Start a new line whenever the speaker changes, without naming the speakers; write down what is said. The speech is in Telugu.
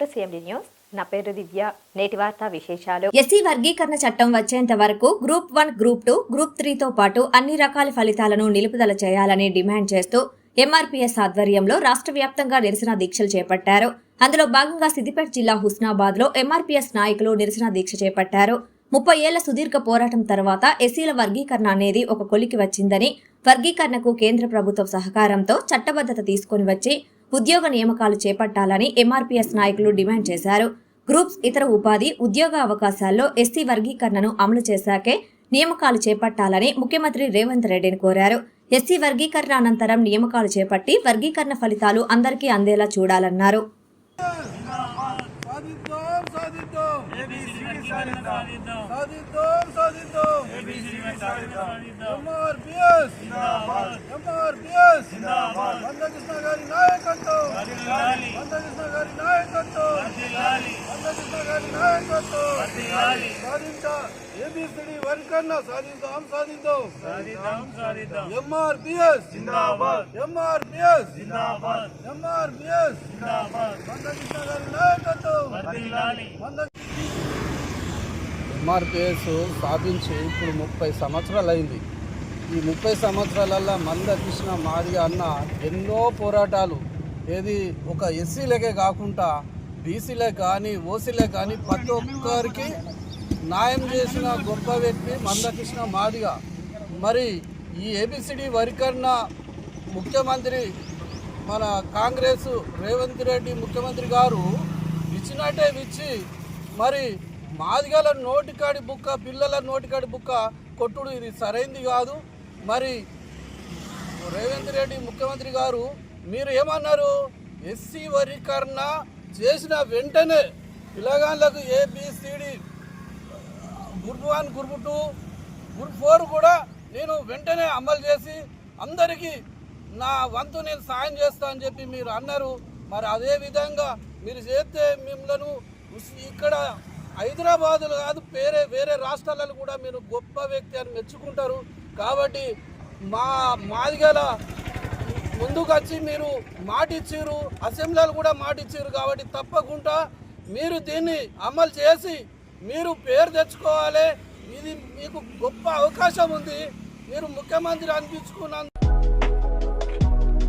వెల్కమ్ టు సిఎండి న్యూస్ నా పేరు దివ్య. నేటి వార్త విశేషాలు.
ఎస్సీ వర్గీకరణ చట్టం వచ్చేంత వరకు group one group two group త్రీతో పాటు అన్ని రకాల ఫలితాలను నిలుపుదల చేయాలని డిమాండ్ చేస్తూ ఎంఆర్పీఎస్ ఆధ్వర్యంలో రాష్ట్ర వ్యాప్తంగా నిరసన దీక్షలు చేపట్టారు. అందులో భాగంగా సిద్దిపేట జిల్లా హుస్నాబాద్లో ఎంఆర్పీఎస్ నాయకులు నిరసన దీక్ష చేపట్టారు. ముప్పై ఏళ్ళ సుదీర్ఘ పోరాటం తర్వాత ఎస్సీల వర్గీకరణ అనేది ఒక కొలికి వచ్చిందని వర్గీకరణకు కేంద్ర ప్రభుత్వం సహకారంతో చట్టబద్ధత తీసుకొని వచ్చి ఉద్యోగ నియామకాలు చేపట్టాలని ఎంఆర్పీఎస్ నాయకులు డిమాండ్ చేశారు. గ్రూప్స్ ఇతర ఉపాధి ఉద్యోగ అవకాశాల్లో ఎస్సీ వర్గీకరణను అమలు చేశాకే నియామకాలు చేపట్టాలని ముఖ్యమంత్రి రేవంత్ రెడ్డిని కోరారు. ఎస్సీ వర్గీకరణ అనంతరం నియామకాలు చేపట్టి వర్గీకరణ ఫలితాలు అందరికీ అందేలా చూడాలన్నారు.
సాధిద్దాం సాధిద్దాం. సాధిద్దాం సాధిద్దాం. ఎంఆర్పిఎస్ ఎంఆర్పిఎస్ మందకృష్ణ గారి నాయకత్వం. మందకృష్ణ గారి నాయకత్వం. మందకృష్ణ గారి నాయకత్వం. సాధించా. ఏబిసిడి వర్కర్న సాధిద్దాం సాధిద్దాం ఎంఆర్పిఎస్ ఎంఆర్పిఎస్ ఎంఆర్పిఎస్ మందకృష్ణ గారి నాయకత్వం. మంద ఎంఆర్పిఎస్ స్థాపించి ఇప్పుడు ముప్పై సంవత్సరాలు అయింది ఈ ముప్పై సంవత్సరాలల్లో మందకృష్ణ మాదిగ అన్న ఎన్నో పోరాటాలు. ఏది ఒక ఎస్సీలకే కాకుండా బీసీలే కానీ ఓసీలే కానీ ప్రతి ఒక్కరికి న్యాయం చేసిన గొప్ప వ్యక్తి మందకృష్ణ మాదిగ. మరి ఈ ఏబిసిడి వరికరణ ముఖ్యమంత్రి మన కాంగ్రెస్ రేవంత్ రెడ్డి ముఖ్యమంత్రి గారు ఇచ్చినట్టే ఇచ్చి మరి మాదిగల నోటికాడి బుక్క పిల్లల నోటికాడి బుక్క కొట్టుడు ఇది సరైంది కాదు. మరి రేవంత్ రెడ్డి ముఖ్యమంత్రి గారు మీరు ఏమన్నారు? ఎస్సీ వర్గీకరణ చేసిన వెంటనే పిల్లగాళ్ళకు A B C D group one group two group four కూడా నేను వెంటనే అమలు చేసి అందరికీ నా వంతు నేను సాయం చేస్తా అని చెప్పి మీరు అన్నారు. మరి అదే విధంగా మీరు చేస్తే మిమ్మల్ని ఇక్కడ హైదరాబాదులో కాదు వేరే వేరే రాష్ట్రాలలో కూడా మీరు గొప్ప వ్యక్తి అని మెచ్చుకుంటారు. కాబట్టి మా మాదిగల ముందుకు వచ్చి మీరు మాట ఇచ్చారు అసెంబ్లీలు కూడా మాట ఇచ్చారు కాబట్టి తప్పకుండా మీరు దీన్ని అమలు చేసి మీరు పేరు తెచ్చుకోవాలి. ఇది మీకు గొప్ప అవకాశం ఉంది. మీరు ముఖ్యమంత్రి అనిపించుకున్నందుకు